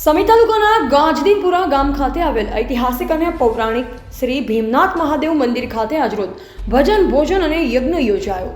સમી તાલુકાના ગાજદીનપુરા ગામ ખાતે આવેલ ઐતિહાસિક અને પૌરાણિક શ્રી ભીમનાથ મહાદેવ મંદિર ખાતે આજરોજ ભજન, ભોજન અને યજ્ઞ યોજાયો.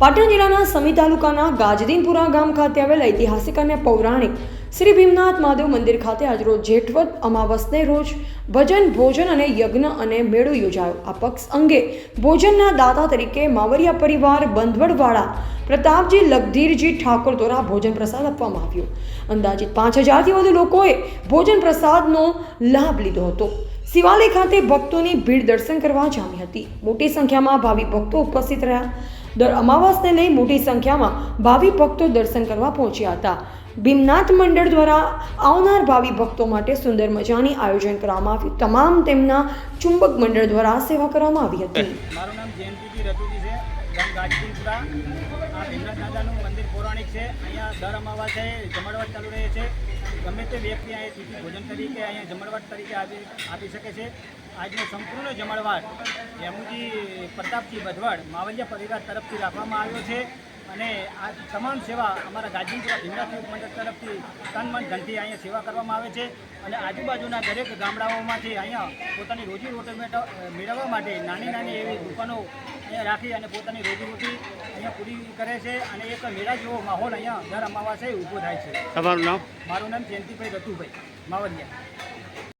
પાટણ જિલ્લાના સમી તાલુકાના ગાજદીનપુરા ગામ ખાતે આવેલ ઐતિહાસિક અને પૌરાણિક શ્રી ભીમનાથ મહાદેવ મંદિર ખાતે આજરોજ જેઠવદ અમાવસને રોજ ભજન, ભોજન અને યજ્ઞ અને મેળો યોજાયો. આ પક્ષ અંગે ભોજનના દાતા તરીકે માવરિયા પરિવાર, બંધવડવાળા પ્રતાપજી લગધીરજી ઠાકોર દ્વારા ભોજન પ્રસાદ આપવામાં આવ્યો. અંદાજિત પાંચ હજારથી વધુ લોકોએ ભોજન પ્રસાદનો લાભ લીધો હતો. શિવાલય ખાતે ભક્તોની ભીડ દર્શન કરવા જામી હતી. મોટી સંખ્યામાં ભાવિ ભક્તો ઉપસ્થિત રહ્યા. દર અમાવાસને લઈ મોટી સંખ્યામાં ભાવિ ભક્તો દર્શન કરવા પહોંચ્યા હતા. ભીમનાથ મંડળ દ્વારા આવનાર ભાવિ ભક્તો માટે સુંદર મજાની આયોજન કરવામાં આવ્યું. તમામ તેમના ચુંબક મંડળ દ્વારા સેવા કરવામાં આવી હતી. મારું નામ છે. ગાજપુરા દાદાનું મંદિર પૌરાણિક છે. અહીંયા દર જમણવાટ ચાલુ રહે છે. ગમે તે વ્યક્તિ અહીંયા તિથિ ભોજન તરીકે અહીંયા જમણવાટ તરીકે આપી આપી શકે છે. આજનો સંપૂર્ણ જમણવાટ યમુજી પ્રતાપજી બધવાડ માવલિયા પરિવાર તરફથી રાખવામાં આવ્યો છે અને આ તમામ સેવા અમારા ગાજપુરા ભીમનાથ યુથ મંડળ તરફથી તન મન ધનથી અહીંયા સેવા કરવામાં આવે છે અને આજુબાજુના દરેક ગામડાઓમાંથી અહીંયા પોતાની રોજી રોટી મેટ- મેળવવા માટે નાની નાની એવી દુકાનો રાખી અને પોતાની રોજી રોટી અહીંયા પૂરી કરે છે અને એક મેળા જેવો માહોલ અહીંયા દર અમાવાસે ઊભો થાય છે. તમારું નામ? મારું નામ જયંતિભાઈ રતુભાઈ માવલિયા.